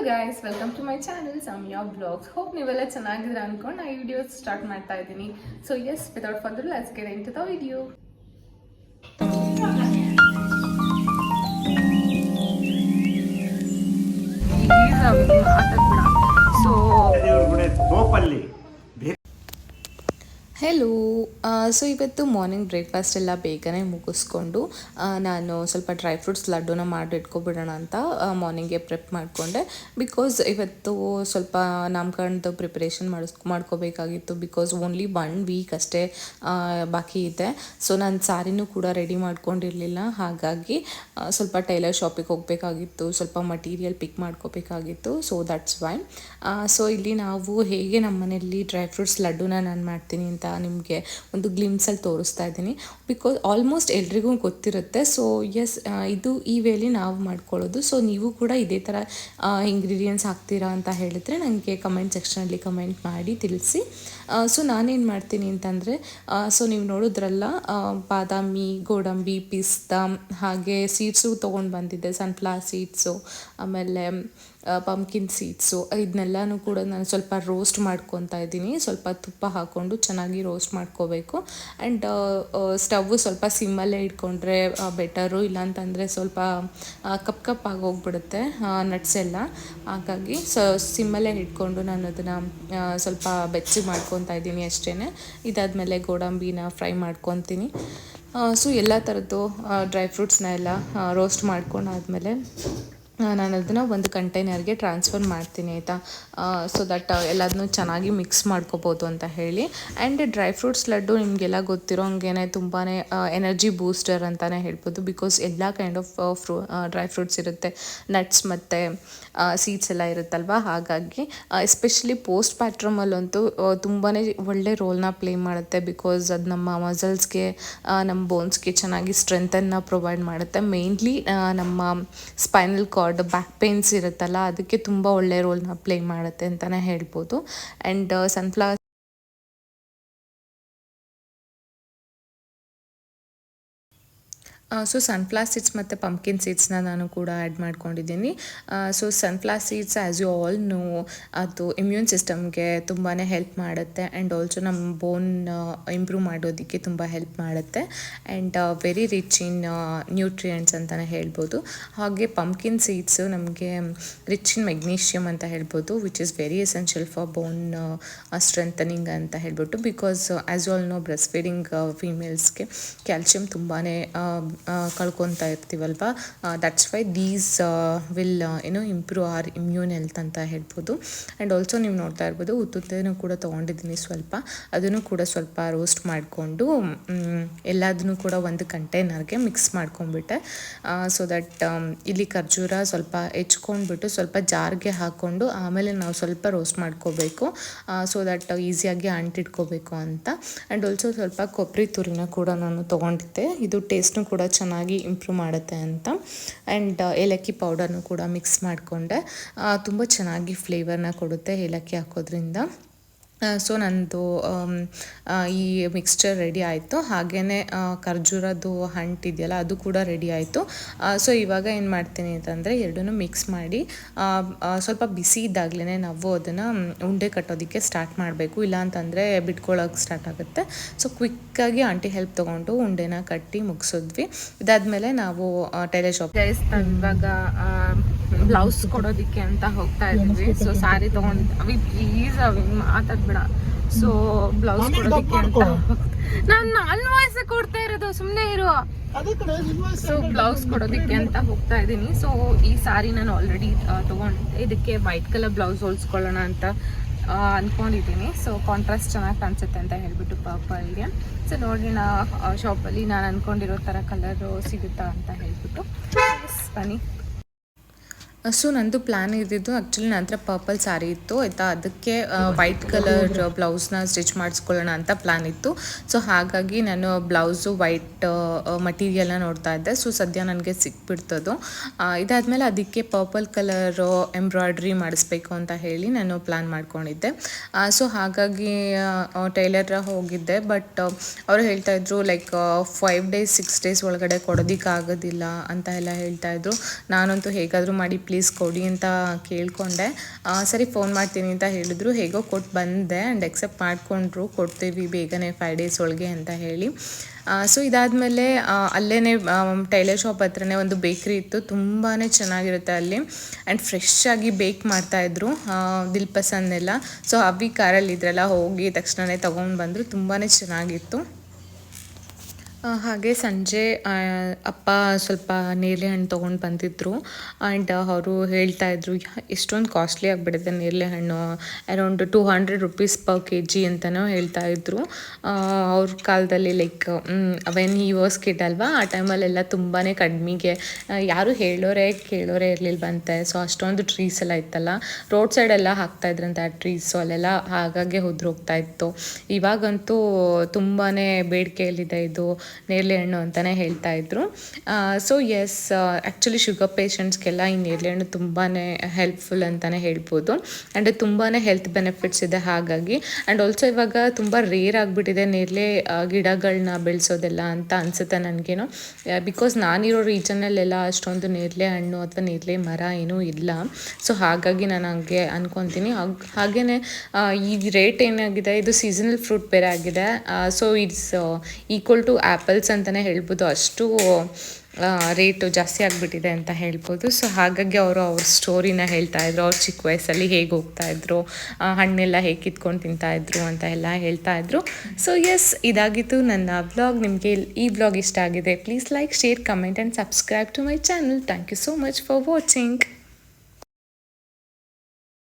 Hello guys welcome to my channel Samaya blogs hope ನೀವೆಲ್ಲ ಚೆನ್ನಾಗಿದ್ರೆ ಅನ್ಕೊಂಡು ನಾ ಈ ವಿಡಿಯೋ ಸ್ಟಾರ್ಟ್ ಮಾಡ್ತಾ ಇದ್ದೀನಿ. So yes without further let's get into the video so ಇವತ್ತು ಮಾರ್ನಿಂಗ್ ಬ್ರೇಕ್ಫಾಸ್ಟ್ ಎಲ್ಲ ಬೇಗನೆ ಮುಗಿಸ್ಕೊಂಡು ನಾನು ಸ್ವಲ್ಪ ಡ್ರೈ ಫ್ರೂಟ್ಸ್ ಲಡ್ಡುನ ಮಾಡಿ ಇಟ್ಕೊಬಿಡೋಣ ಅಂತ ಮಾರ್ನಿಂಗೆ ಪ್ರಿಪ್ ಮಾಡಿಕೊಂಡೆ. ಬಿಕಾಸ್ ಇವತ್ತು ಸ್ವಲ್ಪ ನಾಮಕರಣದ ಪ್ರಿಪ್ರೇಷನ್ ಮಾಡಿಸ್, ಮಾಡ್ಕೋಬೇಕಾಗಿತ್ತು. ಬಿಕಾಸ್ ಓನ್ಲಿ ಒನ್ ವೀಕ್ ಅಷ್ಟೇ ಬಾಕಿ ಇದೆ. ಸೊ ನಾನು ಸ್ಯಾರಿನೂ ಕೂಡ ರೆಡಿ ಮಾಡ್ಕೊಂಡಿರಲಿಲ್ಲ. ಹಾಗಾಗಿ ಸ್ವಲ್ಪ ಟೈಲರ್ ಶಾಪಿಗೆ ಹೋಗಬೇಕಾಗಿತ್ತು. ಸ್ವಲ್ಪ ಮಟೀರಿಯಲ್ ಪಿಕ್ ಮಾಡ್ಕೋಬೇಕಾಗಿತ್ತು. ಸೊ ದಟ್ಸ್ ವೈ ಸೊ ಇಲ್ಲಿ ನಾವು ಹೇಗೆ ನಮ್ಮ ಮನೆಯಲ್ಲಿ ಡ್ರೈ ಫ್ರೂಟ್ಸ್ ಲಡ್ಡುನ ನಾನು ಮಾಡ್ತೀನಿ ಅಂತ ನಿಮಗೆ ಒಂದು ಗ್ಲಿಮ್ಸಲ್ಲಿ ತೋರಿಸ್ತಾ ಇದ್ದೀನಿ. ಬಿಕಾಸ್ ಆಲ್ಮೋಸ್ಟ್ ಎಲ್ರಿಗೂ ಗೊತ್ತಿರುತ್ತೆ. ಸೊ ಎಸ್ ಇದು ಈ ವೇಲಿ ನಾವು ಮಾಡ್ಕೊಳ್ಳೋದು. ಸೊ ನೀವು ಕೂಡ ಇದೇ ಥರ ಇಂಗ್ರೀಡಿಯೆಂಟ್ಸ್ ಹಾಕ್ತೀರಾ ಅಂತ ಹೇಳಿದ್ರೆ ನನಗೆ ಕಮೆಂಟ್ ಸೆಕ್ಷನಲ್ಲಿ ಕಮೆಂಟ್ ಮಾಡಿ ತಿಳಿಸಿ. ಸೊ ನಾನೇನು ಮಾಡ್ತೀನಿ ಅಂತಂದರೆ ಸೊ ನೀವು ನೋಡಿದ್ರಲ್ಲ ಬಾದಾಮಿ, ಗೋಡಂಬಿ, ಪಿಸ್ತಾ, ಹಾಗೆ ಸೀಡ್ಸು ತೊಗೊಂಡು ಬಂದಿದ್ದೆ ಸನ್ಫ್ಲವರ್ ಸೀಡ್ಸು ಆಮೇಲೆ ಪಂಪ್ಕಿನ್ ಸೀಡ್ಸು ಇದನ್ನೆಲ್ಲನೂ ಕೂಡ ನಾನು ಸ್ವಲ್ಪ ರೋಸ್ಟ್ ಮಾಡ್ಕೊತಾ ಇದ್ದೀನಿ. ಸ್ವಲ್ಪ ತುಪ್ಪ ಹಾಕ್ಕೊಂಡು ಚೆನ್ನಾಗಿ ರೋಸ್ಟ್ ಮಾಡ್ಕೋಬೇಕು. ಆ್ಯಂಡ್ ಸ್ಟವ್ ಸ್ವಲ್ಪ ಸಿಮ್ಮಲ್ಲೇ ಇಟ್ಕೊಂಡ್ರೆ ಬೆಟರು ಇಲ್ಲಾಂತಂದರೆ ಸ್ವಲ್ಪ ಕಪ್ ಕಪ್ ಆಗೋಗ್ಬಿಡುತ್ತೆ ನಟ್ಸ್ ಎಲ್ಲ. ಹಾಗಾಗಿ ಸ ಸಿಮ್ಮಲ್ಲೇ ಇಟ್ಕೊಂಡು ನಾನು ಅದನ್ನು ಸ್ವಲ್ಪ ಬೆಚ್ಚಗೆ ಮಾಡ್ಕೊತಾ ಇದ್ದೀನಿ ಅಷ್ಟೇ ಇದಾದಮೇಲೆ ಗೋಡಂಬಿನ ಫ್ರೈ ಮಾಡ್ಕೊತೀನಿ. ಸೊ ಎಲ್ಲ ಥರದ್ದು ಡ್ರೈ ಫ್ರೂಟ್ಸ್ನ ಎಲ್ಲ ರೋಸ್ಟ್ ಮಾಡ್ಕೊಂಡಾದ್ಮೇಲೆ ನಾನು ಅದನ್ನು ಒಂದು ಕಂಟೈನರ್ಗೆ ಟ್ರಾನ್ಸ್ಫರ್ ಮಾಡ್ತೀನಿ ಆಯಿತಾ? ಸೊ ದಟ್ ಎಲ್ಲದನ್ನೂ ಚೆನ್ನಾಗಿ ಮಿಕ್ಸ್ ಮಾಡ್ಕೋಬೋದು ಅಂತ ಹೇಳಿ. ಆ್ಯಂಡ್ ಡ್ರೈ ಫ್ರೂಟ್ಸ್ ಲಡ್ಡು ನಿಮಗೆಲ್ಲ ಗೊತ್ತಿರೋ ಹಂಗೆ ತುಂಬಾ ಎನರ್ಜಿ ಬೂಸ್ಟರ್ ಅಂತಲೇ ಹೇಳ್ಬೋದು. ಬಿಕಾಸ್ ಎಲ್ಲ ಕೈಂಡ್ ಆಫ್ ಫ್ರೂ ಡ್ರೈ ಫ್ರೂಟ್ಸ್ ಇರುತ್ತೆ. ನಟ್ಸ್ ಮತ್ತು ಸೀಡ್ಸ್ ಎಲ್ಲ ಇರುತ್ತಲ್ವ? ಹಾಗಾಗಿ ಎಸ್ಪೆಷಲಿ ಪೋಸ್ಟ್ ಪ್ಯಾಟ್ರಮಲ್ಲಂತೂ ತುಂಬಾ ಒಳ್ಳೆ ರೋಲ್ನ ಪ್ಲೇ ಮಾಡುತ್ತೆ. ಬಿಕಾಸ್ ಅದು ನಮ್ಮ ಮಸಲ್ಸ್ಗೆ ನಮ್ಮ ಬೋನ್ಸ್ಗೆ ಚೆನ್ನಾಗಿ ಸ್ಟ್ರೆಂತನ್ನು ಪ್ರೊವೈಡ್ ಮಾಡುತ್ತೆ. ಮೇಯ್ನ್ಲಿ ನಮ್ಮ ಸ್ಪೈನಲ್ ಕಾರ್ಡ್ ಬ್ಯಾಕ್ ಪೇನ್ಸ್ ಇರುತ್ತಲ್ಲ ಅದಕ್ಕೆ ತುಂಬ ಒಳ್ಳೆ ರೋಲ್ನ ಪ್ಲೇ ಮಾಡುತ್ತೆ ಅಂತಲೇ ಹೇಳ್ಬೋದು. And sunflower so sunflower seeds ಮತ್ತು ಪಂಪ್ಕಿನ್ ಸೀಡ್ಸ್ನ ನಾನು ಕೂಡ ಆ್ಯಡ್ ಮಾಡ್ಕೊಂಡಿದ್ದೀನಿ. So sunflower seeds as you all know ಅದು ಇಮ್ಯೂನ್ ಸಿಸ್ಟಮ್ಗೆ ತುಂಬಾ ಹೆಲ್ಪ್ ಮಾಡುತ್ತೆ ಆ್ಯಂಡ್ ಆಲ್ಸೋ ನಮ್ಮ ಬೋನ್ ಇಂಪ್ರೂವ್ ಮಾಡೋದಕ್ಕೆ ತುಂಬ ಹೆಲ್ಪ್ ಮಾಡುತ್ತೆ and very rich in nutrients ಅಂತಲೇ ಹೇಳ್ಬೋದು. ಹಾಗೆ ಪಂಪ್ಕಿನ್ ಸೀಡ್ಸು ನಮಗೆ ರಿಚ್ ಇನ್ ಮೆಗ್ನೀಷಿಯಮ್ ಅಂತ ಹೇಳ್ಬೋದು which is very essential for bone strengthening ಅಂತ ಹೇಳ್ಬಿಟ್ಟು. Because as all know breast feeding ಫೀಮೇಲ್ಸ್ಗೆ calcium ತುಂಬಾ ಕಳ್ಕೊತಾ ಇರ್ತೀವಲ್ವ? ದಟ್ಸ್ ವೈ ದೀಸ್ ವಿಲ್ ಏನೋ ಇಂಪ್ರೂವ್ ಆರ್ ಇಮ್ಯೂನ್ ಹೆಲ್ತ್ ಅಂತ ಹೇಳ್ಬೋದು. ಆ್ಯಂಡ್ ಆಲ್ಸೋ ನೀವು ನೋಡ್ತಾ ಇರ್ಬೋದು, ಉತ್ತುತ್ತೇನೂ ಕೂಡ ತೊಗೊಂಡಿದ್ದೀನಿ ಸ್ವಲ್ಪ. ಅದನ್ನು ಕೂಡ ಸ್ವಲ್ಪ ರೋಸ್ಟ್ ಮಾಡಿಕೊಂಡು ಎಲ್ಲದನ್ನು ಕೂಡ ಒಂದು ಕಂಟೈನರ್ಗೆ ಮಿಕ್ಸ್ ಮಾಡ್ಕೊಂಡ್ಬಿಟ್ಟೆ. ಸೊ ದಟ್ ಇಲ್ಲಿ ಖರ್ಜೂರ ಸ್ವಲ್ಪ ಹೆಚ್ಕೊಂಡ್ಬಿಟ್ಟು ಸ್ವಲ್ಪ ಜಾರ್ಗೆ ಹಾಕ್ಕೊಂಡು ಆಮೇಲೆ ನಾವು ಸ್ವಲ್ಪ ರೋಸ್ಟ್ ಮಾಡ್ಕೋಬೇಕು. ಸೊ ದಟ್ ಈಸಿಯಾಗಿ ಅಂಟಿಟ್ಕೋಬೇಕು ಅಂತ. ಆ್ಯಂಡ್ ಆಲ್ಸೋ ಸ್ವಲ್ಪ ಕೊಬ್ಬರಿ ತುರಿನ ಕೂಡ ನಾನು ತೊಗೊಂಡಿದ್ದೆ. ಇದು ಟೇಸ್ಟ್ನು ಕೂಡ ಚೆನ್ನಾಗಿ ಇಂಪ್ರೂವ್ ಮಾಡುತ್ತೆ ಅಂತ. ಆ್ಯಂಡ್ ಏಲಕ್ಕಿ ಪೌಡರ್ನು ಕೂಡ ಮಿಕ್ಸ್ ಮಾಡಿಕೊಂಡೆ. ತುಂಬ ಚೆನ್ನಾಗಿ ಫ್ಲೇವರ್ನ ಕೊಡುತ್ತೆ ಏಲಕ್ಕಿ ಹಾಕೋದ್ರಿಂದ. ಸೊ ನನ್ನದು ಈ ಮಿಕ್ಸ್ಚರ್ ರೆಡಿ ಆಯಿತು. ಹಾಗೇ ಖರ್ಜೂರದ್ದು ಇದೆಯಲ್ಲ, ಅದು ಕೂಡ ರೆಡಿ ಆಯಿತು. ಸೊ ಇವಾಗ ಏನು ಮಾಡ್ತೀನಿ ಅಂತಂದರೆ ಎರಡನ್ನೂ ಮಿಕ್ಸ್ ಮಾಡಿ ಸ್ವಲ್ಪ ಬಿಸಿ ಇದ್ದಾಗಲೇ ನಾವು ಅದನ್ನು ಉಂಡೆ ಕಟ್ಟೋದಕ್ಕೆ ಸ್ಟಾರ್ಟ್ ಮಾಡಬೇಕು. ಇಲ್ಲಾಂತಂದರೆ ಬಿಟ್ಕೊಳ್ಳೋಕೆ ಸ್ಟಾರ್ಟ್ ಆಗುತ್ತೆ. ಸೊ ಕ್ವಿಕ್ಕಾಗಿ ಆಂಟಿ ಹೆಲ್ಪ್ ತೊಗೊಂಡು ಉಂಡೆನ ಕಟ್ಟಿ ಮುಗಿಸಿದ್ವಿ. ಇದಾದಮೇಲೆ ನಾವು ಟೈಲರ್ ಶಾಪ್ ಇವಾಗ ಬ್ಲೌಸ್ ಕೊಡೋದಕ್ಕೆ ಅಂತ ಹೋಗ್ತಾ ಇದ್ವಿ. ಸೊ ಸ್ಯಾರಿ ತೊಗೊಂಡು ಅವಿ ಪ್ಲೀಸ್ ಮಾತಾಡ್ಬೇಡ ಸೊ ಬ್ಲೌಸ್ ಕೊಡೋದಕ್ಕೆ ಅಂತ ನಾನು ನನ್ನ ವಾಯ್ಸ್ ಕೊಡ್ತಾ ಇರೋದು ಸುಮ್ಮನೆ ಇರು. ಸೊ ಬ್ಲೌಸ್ ಕೊಡೋದಕ್ಕೆ ಅಂತ ಹೋಗ್ತಾ ಇದ್ದೀನಿ. ಸೊ ಈ ಸಾರಿ ನಾನು ಆಲ್ರೆಡಿ ತೊಗೊಂಡಿದ್ದೆ. ಇದಕ್ಕೆ ವೈಟ್ ಕಲರ್ ಬ್ಲೌಸ್ ಹೊಲ್ಸ್ಕೊಳ್ಳೋಣ ಅಂತ ಅಂದ್ಕೊಂಡಿದ್ದೀನಿ ಸೊ ಕಾಂಟ್ರಾಸ್ಟ್ ಚೆನ್ನಾಗಿ ಕಾಣಿಸುತ್ತೆ ಅಂತ ಹೇಳ್ಬಿಟ್ಟು ಪರ್ಪಲ್ಗೆ ಸೊ ನೋಡಿ ನಾ ಶಾಪಲ್ಲಿ ನಾನು ಅನ್ಕೊಂಡಿರೋ ಥರ ಕಲರು ಸಿಗುತ್ತಾ ಅಂತ ಹೇಳ್ಬಿಟ್ಟು. ಬನ್ನಿ. ಸೊ ನಂದು ಪ್ಲ್ಯಾನ್ ಇದ್ದಿದ್ದು ಆ್ಯಕ್ಚುಲಿ ನನ್ನ ಹತ್ರ ಪರ್ಪಲ್ ಸ್ಯಾರಿ ಇತ್ತು. ಆಯಿತಾ? ಅದಕ್ಕೆ ವೈಟ್ ಕಲರ್ ಬ್ಲೌಸ್ನ ಸ್ಟಿಚ್ ಮಾಡಿಸ್ಕೊಳ್ಳೋಣ ಅಂತ ಪ್ಲ್ಯಾನ್ ಇತ್ತು. ಸೊ ಹಾಗಾಗಿ ನಾನು ಬ್ಲೌಸು ವೈಟ್ ಮಟೀರಿಯಲ್ನ ನೋಡ್ತಾ ಇದ್ದೆ. ಸೊ ಸದ್ಯ ನನಗೆ ಸಿಕ್ಬಿಡ್ತದು. ಇದಾದಮೇಲೆ ಅದಕ್ಕೆ ಪರ್ಪಲ್ ಕಲರ್ ಎಂಬ್ರಾಯ್ಡ್ರಿ ಮಾಡಿಸ್ಬೇಕು ಅಂತ ಹೇಳಿ ನಾನು ಪ್ಲ್ಯಾನ್ ಮಾಡ್ಕೊಂಡಿದ್ದೆ. ಸೊ ಹಾಗಾಗಿ ಟೈಲರ್ ಹೋಗಿದ್ದೆ. ಬಟ್ ಅವರು ಹೇಳ್ತಾ ಇದ್ರು like five days six days ಒಳಗಡೆ ಕೊಡೋದಕ್ಕಾಗೋದಿಲ್ಲ ಅಂತ ಎಲ್ಲ ಹೇಳ್ತಾ ಇದ್ರು. ನಾನಂತೂ ಹೇಗಾದರೂ ಮಾಡಿ ಪ್ಲೀಸ್ ಕೊಡಿ ಅಂತ ಕೇಳಿಕೊಂಡೆ. ಸರಿ ಫೋನ್ ಮಾಡ್ತೀನಿ ಅಂತ ಹೇಳಿದ್ರು. ಹೇಗೋ ಕೊಟ್ಟು ಬಂದೆ ಆ್ಯಂಡ್ ಎಕ್ಸೆಪ್ಟ್ ಮಾಡಿಕೊಂಡ್ರು. ಕೊಡ್ತೀವಿ ಬೇಗನೆ ಫೈವ್ ಡೇಸ್ ಒಳಗೆ ಅಂತ ಹೇಳಿ. ಸೊ ಇದಾದಮೇಲೆ ಅಲ್ಲೇ ಟೈಲರ್ ಶಾಪ್ ಹತ್ರನೇ ಒಂದು ಬೇಕ್ರಿ ಇತ್ತು. ತುಂಬಾ ಚೆನ್ನಾಗಿರುತ್ತೆ ಅಲ್ಲಿ. ಆ್ಯಂಡ್ ಫ್ರೆಶ್ ಆಗಿ ಬೇಕ್ ಮಾಡ್ತಾಯಿದ್ರು ದಿಲ್ ಸೊ ಅವಿ ಕಾರಲ್ಲಿ ಇದ್ರಲ್ಲ, ಹೋಗಿ ತಕ್ಷಣವೇ ತೊಗೊಂಡು ಬಂದರು. ತುಂಬಾ ಚೆನ್ನಾಗಿತ್ತು. ಹಾಗೆ ಸಂಜೆ ಅಪ್ಪ ಸ್ವಲ್ಪ ನೇರಳೆ ಹಣ್ಣು ತೊಗೊಂಡು ಬಂದಿದ್ದರು ಆ್ಯಂಡ್ ಅವರು ಹೇಳ್ತಾ ಇದ್ರು, "ಯಾ- ಎಷ್ಟೊಂದು ಕಾಸ್ಟ್ಲಿ ಆಗಿಬಿಡುತ್ತೆ ನೇರಳೆ ಹಣ್ಣು. Around two hundred rupees per K G ಅಂತಲೂ ಹೇಳ್ತಾ ಇದ್ರು. ಅವ್ರ ಕಾಲದಲ್ಲಿ like when we were kid ಅಲ್ವಾ? ಆ ಟೈಮಲ್ಲೆಲ್ಲ ತುಂಬಾ ಕಡಿಮೆಗೆ ಯಾರು ಹೇಳೋರೇ ಕೇಳೋರೆ ಇರಲಿಲ್ವಂತೆ ಸೊ ಅಷ್ಟೊಂದು ಟ್ರೀಸ್ ಎಲ್ಲ ಇತ್ತಲ್ಲ. ರೋಡ್ ಸೈಡೆಲ್ಲ ಹಾಕ್ತಾ ಇದ್ರಂತೆ ಆ ಟ್ರೀಸು ಅಲ್ಲೆಲ್ಲ ಹಾಗಾಗಿ ಹೋಗ್ತಾ ಇತ್ತು. ಇವಾಗಂತೂ ತುಂಬಾ ಬೇಡಿಕೆಯಲ್ಲಿದೆ ಇದು. ನೇರಳೆ ಹಣ್ಣು ಅಂತಲೇ ಹೇಳ್ತಾ ಇದ್ರು. ಸೊ ಎಸ್ ಆ್ಯಕ್ಚುಲಿ ಶುಗರ್ ಪೇಷಂಟ್ಸ್ಗೆಲ್ಲ ಈ ನೇರಳೆ ಹಣ್ಣು ತುಂಬಾ ಹೆಲ್ಪ್ಫುಲ್ ಅಂತಲೇ ಹೇಳ್ಬೋದು. ಆ್ಯಂಡ್ ತುಂಬಾ ಹೆಲ್ತ್ ಬೆನಿಫಿಟ್ಸ್ ಇದೆ ಹಾಗಾಗಿ. ಆ್ಯಂಡ್ ಆಲ್ಸೋ ಇವಾಗ ತುಂಬ ರೇರ್ ಆಗಿಬಿಟ್ಟಿದೆ ನೇರಳೆ ಗಿಡಗಳನ್ನ ಬೆಳೆಸೋದೆಲ್ಲ ಅಂತ ಅನಿಸುತ್ತೆ ನನಗೇನು. ಬಿಕಾಸ್ ನಾನಿರೋ ರೀಜನಲ್ಲೆಲ್ಲ ಅಷ್ಟೊಂದು ನೇರಳೆ ಹಣ್ಣು ಅಥವಾ ನೇರಳೆ ಮರ ಏನೂ ಇಲ್ಲ. ಸೊ ಹಾಗಾಗಿ ನಾನು ಹಂಗೆ ಅಂದ್ಕೊತೀನಿ ಹಾಗೆ ಹಾಗೆಯೇ ಈ ರೇಟ್ ಏನಾಗಿದೆ? ಇದು ಸೀಸನಲ್ ಫ್ರೂಟ್ ಬೇರೆ ಆಗಿದೆ. So it's equal to apples ಅಂತಲೇ ಹೇಳ್ಬೋದು. ಅಷ್ಟು ರೇಟು ಜಾಸ್ತಿ ಆಗಿಬಿಟ್ಟಿದೆ ಅಂತ ಹೇಳ್ಬೋದು. ಸೊ ಹಾಗಾಗಿ ಅವರು ಅವ್ರ ಸ್ಟೋರಿನ ಹೇಳ್ತಾ ಇದ್ರು ಅವ್ರ ಚಿಕ್ಕ ವಯಸ್ಸಲ್ಲಿ ಹೇಗೆ ಹೋಗ್ತಾ ಇದ್ರು ಆ, ಹಣ್ಣೆಲ್ಲ ಹೇಗೆ ಕಿತ್ಕೊಂಡು ತಿಂತಾಯಿದ್ರು ಅಂತ ಎಲ್ಲ ಹೇಳ್ತಾ ಇದ್ರು. ಸೊ ಎಸ್ ಇದಾಗಿತ್ತು ನನ್ನ ವ್ಲಾಗ್ ನಿಮಗೆ ಈ ವ್ಲಾಗ್ ಇಷ್ಟ ಆಗಿದೆ please like share comment and subscribe to my channel thank you so much for watching